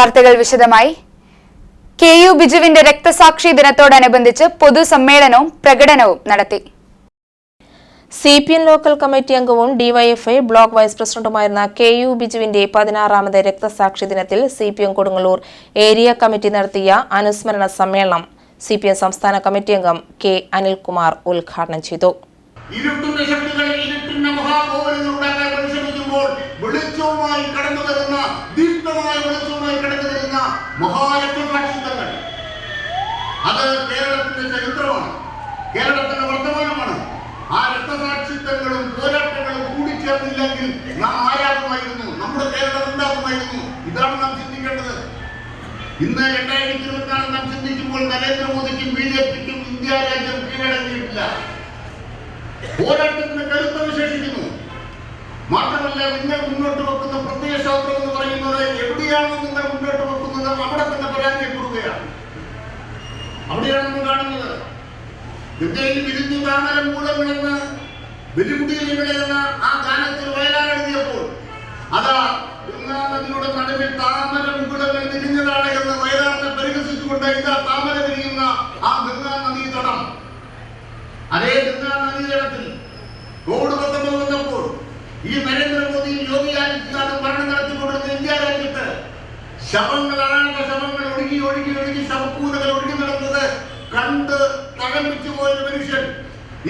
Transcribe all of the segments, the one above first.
വാർത്തകൾ വിശദമായി. K U ബിജുവിന്റെ രക്തസാക്ഷി ദിനത്തോടനുബന്ധിച്ച് പൊതുസമ്മേളനവും പ്രകടനവും നടത്തി. C P M local committee അംഗവും ഡിവൈഎഫ്ഐ ബ്ലോക്ക് വൈസ് പ്രസിഡന്റുമായിരുന്ന കെ യു ബിജുവിന്റെ പതിനാറാമത് രക്തസാക്ഷി ദിനത്തിൽ C P M Kodungallur area committee നടത്തിയ അനുസ്മരണ സമ്മേളനം സി പി എം സംസ്ഥാന കമ്മിറ്റി അംഗം കെ അനിൽകുമാർ ഉദ്ഘാടനം ചെയ്തു. ഇരുട്ടുന്ന ശക്തികൾ ഇരുട്ടുന്ന മഹാകോവലുകൾ ഉണ്ടാക്കാൻ പരിശ്രമിക്കുമ്പോൾ വെളിച്ചവുമായി കടന്നു വരുന്ന ദീപ്തമായ വെളിച്ചവുമായി കടന്നു വരുന്ന മഹാരക്തസാക്ഷിത്വങ്ങൾ. അത് കേരളത്തിന്റെ ചരിത്രമാണ്. കേരളത്തിന്റെ വർത്തമാനമാണ്. ആ രക്തസാക്ഷിത്വങ്ങളും പോരാട്ടങ്ങളും കൂടിച്ചേർന്നില്ലെങ്കിൽ നാം ആരാകുമായിരുന്നു? നമ്മുടെ കേരളം ഉണ്ടാകുമായിരുന്നു ഇതാണ് നാം ചിന്തിക്കേണ്ടത്. ഇന്ന് രണ്ടായിരത്തി ഇരുപത്തിനാല് നാം ചിന്തിക്കുമ്പോൾ നരേന്ദ്രമോദിക്കും ബി ജെ പിക്കും ഇന്ത്യ രാജ്യം കീഴടങ്ങിയിട്ടില്ല. പോരാട്ടത്തിന് കരുത്ത് വിശേഷിക്കുന്നു മാത്രമല്ല നിങ്ങൾ മുന്നോട്ട് വെക്കുന്ന പ്രത്യയശാസ്ത്രം എന്ന് പറയുന്നത് എവിടെയാണോ നിങ്ങൾ മുന്നോട്ട് വെക്കുന്നത്? അവിടെ തന്നെ പരാജയപ്പെടുകയാണ്. അവിടെയാണ് നമ്മൾ കാണുന്നത്. ഗംഗയിൽ വിരുന്നു താമരം മൂലമിളന്ന് വെല്ലുമുടിയിൽ വിളയുന്ന ആ കാലത്തിൽ വയലാർ എഴുതിയപ്പോൾ അതാ ഗംഗാ നദിയുടെ നടുവിൽ താമര മുകുളങ്ങൾ തിരിഞ്ഞതാണ് എന്ന് വയലാറിനെ പരിഹസിച്ചുകൊണ്ട് ഇതാ താമര തിരിയുന്ന ആ ഗംഗാ നദീതടം അതേ ഗംഗാ നദീതടത്തിൽ കോവിഡ് പത്തൊമ്പത് വന്നപ്പോൾ ഈ ശവങ്ങൾ അനാഥ ശവങ്ങൾ ഒഴുകി ഒഴുകി ഒഴുകി ശവക്കൂനകൾ ഒഴുകി നടന്നത്. കണ്ട് തകമ്പിച്ചു പോയ ഒരു മനുഷ്യൻ.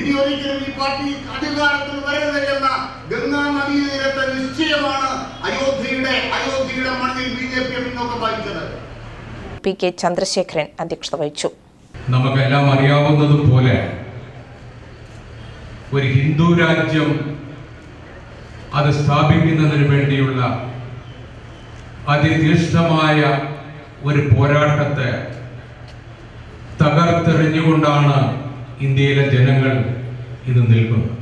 ഇനി ഒരിക്കലും ഈ പാർട്ടി അധികാരത്തിൽ വരരുത് എന്ന ഗംഗാ നദീതീരത്തെ നിശ്ചയമാണ് അയോധ്യയുടെ അയോധ്യയുടെ മണ്ണിൽ ബി ജെ പി പിന്നോക്കം വായിച്ചത് പി കെ ചന്ദ്രശേഖരൻ അധ്യക്ഷത വഹിച്ചു. നമുക്കെല്ലാം അറിയാവുന്നതുപോലെ ഒരു ഹിന്ദു രാജ്യം അത് സ്ഥാപിക്കുന്നതിന് വേണ്ടിയുള്ള അതിതീഷ്ണമായ ഒരു പോരാട്ടത്തെ തകർത്തെറിഞ്ഞുകൊണ്ടാണ് ഇന്ത്യയിലെ ജനങ്ങൾ ഇത് നിൽക്കുന്നത്.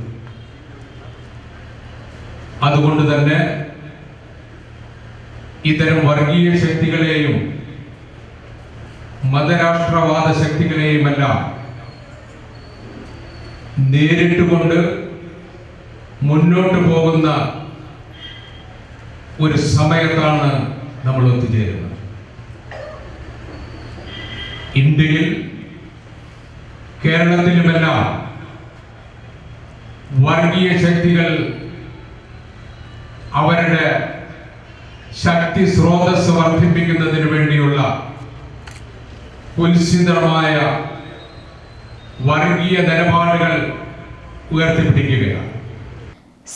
അതുകൊണ്ട് തന്നെ ഇത്തരം വർഗീയ ശക്തികളെയും മതരാഷ്ട്രവാദ ശക്തികളെയുമെല്ലാം നേരിട്ടുകൊണ്ട് മുന്നോട്ട് പോകുന്ന ഒരു സമയത്താണ് നമ്മൾ ഒത്തുചേരുന്നത്. ഇന്ത്യയിൽ കേരളത്തിലുമെല്ലാം വർഗീയ ശക്തികൾ അവരുടെ ശക്തി സ്രോതസ് വർദ്ധിപ്പിക്കുന്നതിന് വേണ്ടിയുള്ള കുൽസിതമായ വർഗീയ നിലപാടുകൾ ഉയർത്തിപ്പിടിക്കുകയാണ്.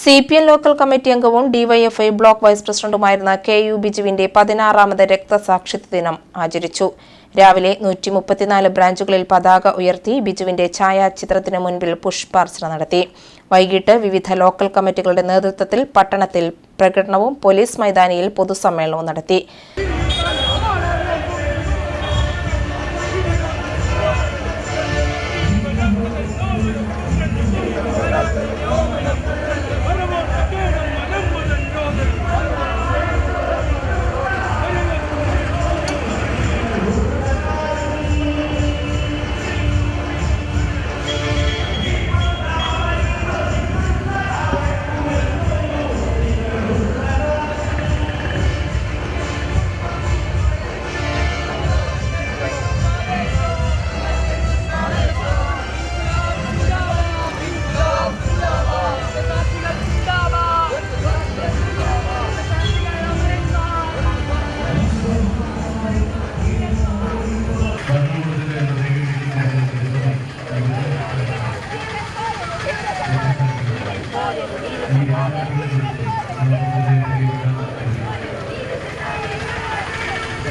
C P M local committee അംഗവും ഡിവൈഎഫ്ഐ ബ്ലോക്ക് വൈസ് പ്രസിഡന്റുമായിരുന്ന കെ യു ബിജുവിന്റെ പതിനാറാമത് രക്തസാക്ഷിത്വ ദിനം ആചരിച്ചു. രാവിലെ നൂറ്റി മുപ്പത്തിനാല് ബ്രാഞ്ചുകളിൽ പതാക ഉയർത്തി ബിജുവിന്റെ ഛായാചിത്രത്തിന് മുൻപിൽ പുഷ്പാർച്ചന നടത്തി. വൈകിട്ട് വിവിധ ലോക്കൽ കമ്മിറ്റികളുടെ നേതൃത്വത്തിൽ പട്ടണത്തിൽ പ്രകടനവും പോലീസ് മൈതാനിയിൽ പൊതുസമ്മേളനവും നടത്തി.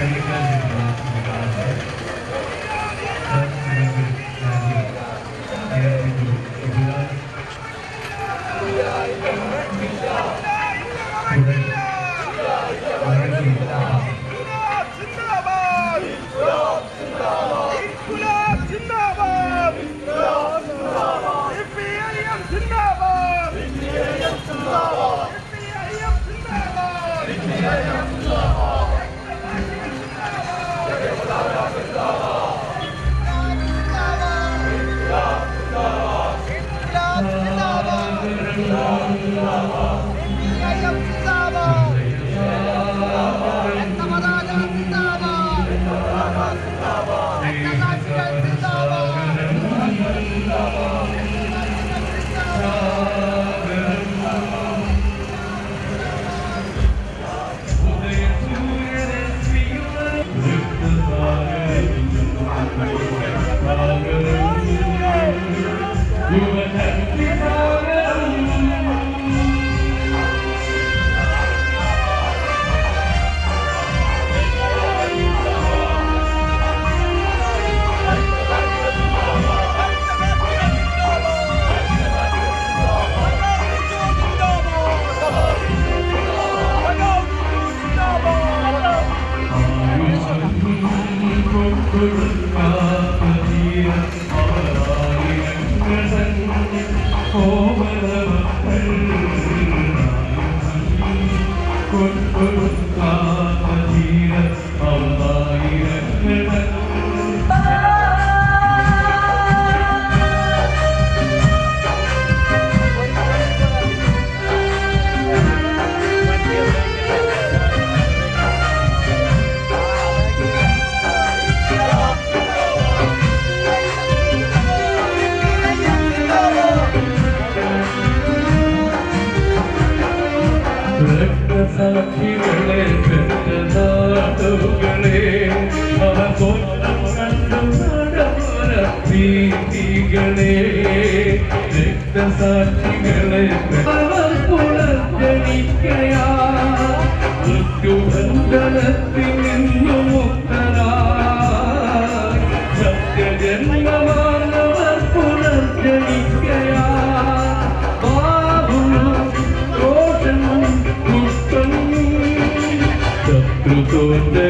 ഇൻകുലാബ് രക്തസാക്ഷികളെ പെട്ടനാടുകളെ അവർ കൊല്ലം കണ്ടും ഭീതികളെ രക്തസാക്ഷികളെ good.